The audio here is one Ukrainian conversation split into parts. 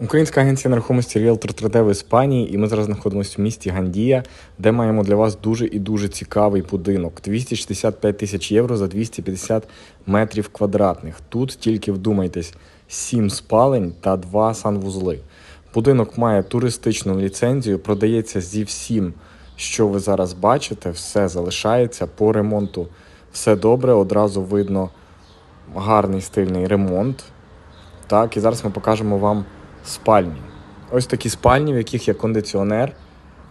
Українська агенція нерухомості Realtor 3D в Іспанії, і ми зараз знаходимося в місті Гандія, де маємо для вас дуже і дуже цікавий будинок. 265 тисяч євро за 250 метрів квадратних. Тут тільки вдумайтесь, 7 спалень та 2 санвузли. Будинок має туристичну ліцензію, продається зі всім, що ви зараз бачите, все залишається по ремонту. Все добре, одразу видно гарний стильний ремонт. Так, і зараз ми покажемо вам спальні. Ось такі спальні, в яких є кондиціонер,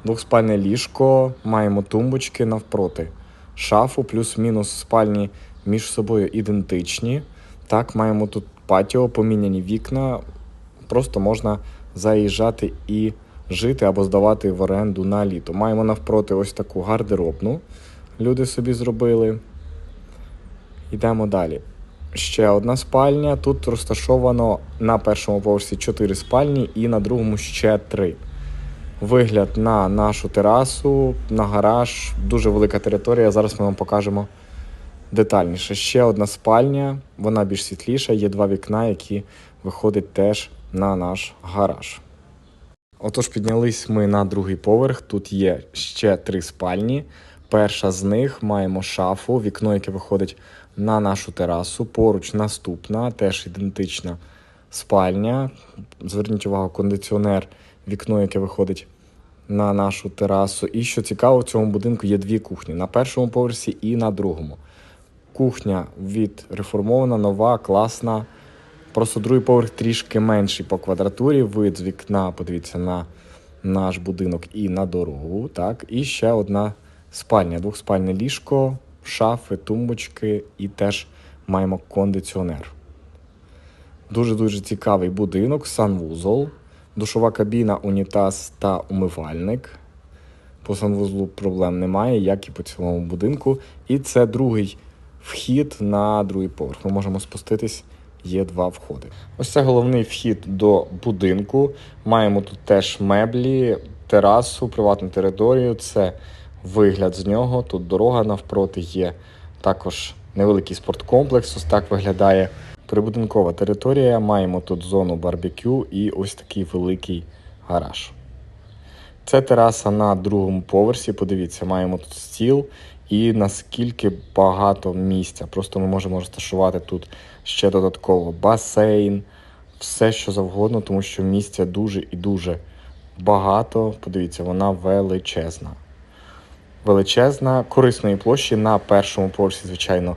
двохспальне ліжко, маємо тумбочки навпроти. Шафу, плюс-мінус спальні між собою ідентичні. Так, маємо тут патіо, поміняні вікна. Просто можна заїжджати і жити або здавати в оренду на літо. Маємо навпроти ось таку гардеробну. Люди собі зробили. Йдемо далі. Ще одна спальня. Тут розташовано на першому поверсі 4 спальні і на другому ще 3. Вигляд на нашу терасу, на гараж, дуже велика територія. Зараз ми вам покажемо детальніше. Ще одна спальня, вона більш світліша, є два вікна, які виходять теж на наш гараж. Отож, піднялись ми на другий поверх. Тут є ще три спальні. Перша з них маємо шафу, вікно, яке виходить на нашу терасу. Поруч наступна, теж ідентична спальня. Зверніть увагу, кондиціонер, вікно, яке виходить на нашу терасу. І що цікаво, в цьому будинку є дві кухні на першому поверсі і на другому. Кухня відреформована, нова, класна. Просто другий поверх трішки менший по квадратурі. Вид з вікна, подивіться на наш будинок і на дорогу. Так, і ще одна спальня, двохспальне ліжко, шафи, тумбочки і теж маємо кондиціонер. Дуже дуже цікавий будинок, санвузол, душова кабіна, унітаз та умивальник. По санвузлу проблем немає, як і по цілому будинку. І це другий вхід на другий поверх. Ми можемо спуститись, є два входи. Ось це головний вхід до будинку. Маємо тут теж меблі, терасу, приватну територію. Це вигляд з нього. Тут дорога навпроти є також невеликий спорткомплекс. Ось так виглядає прибудинкова територія. Маємо тут зону барбекю і ось такий великий гараж. Це тераса на другому поверсі. Подивіться, маємо тут стіл і наскільки багато місця. Просто ми можемо розташувати тут ще додатково басейн, все що завгодно, тому що місця дуже і дуже багато. Подивіться, вона величезна. Величезна, корисної площі на першому поверсі, звичайно,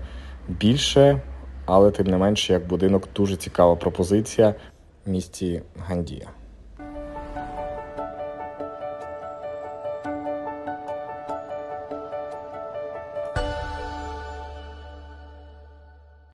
більше, але тим не менше, як будинок, дуже цікава пропозиція в місті Гандія.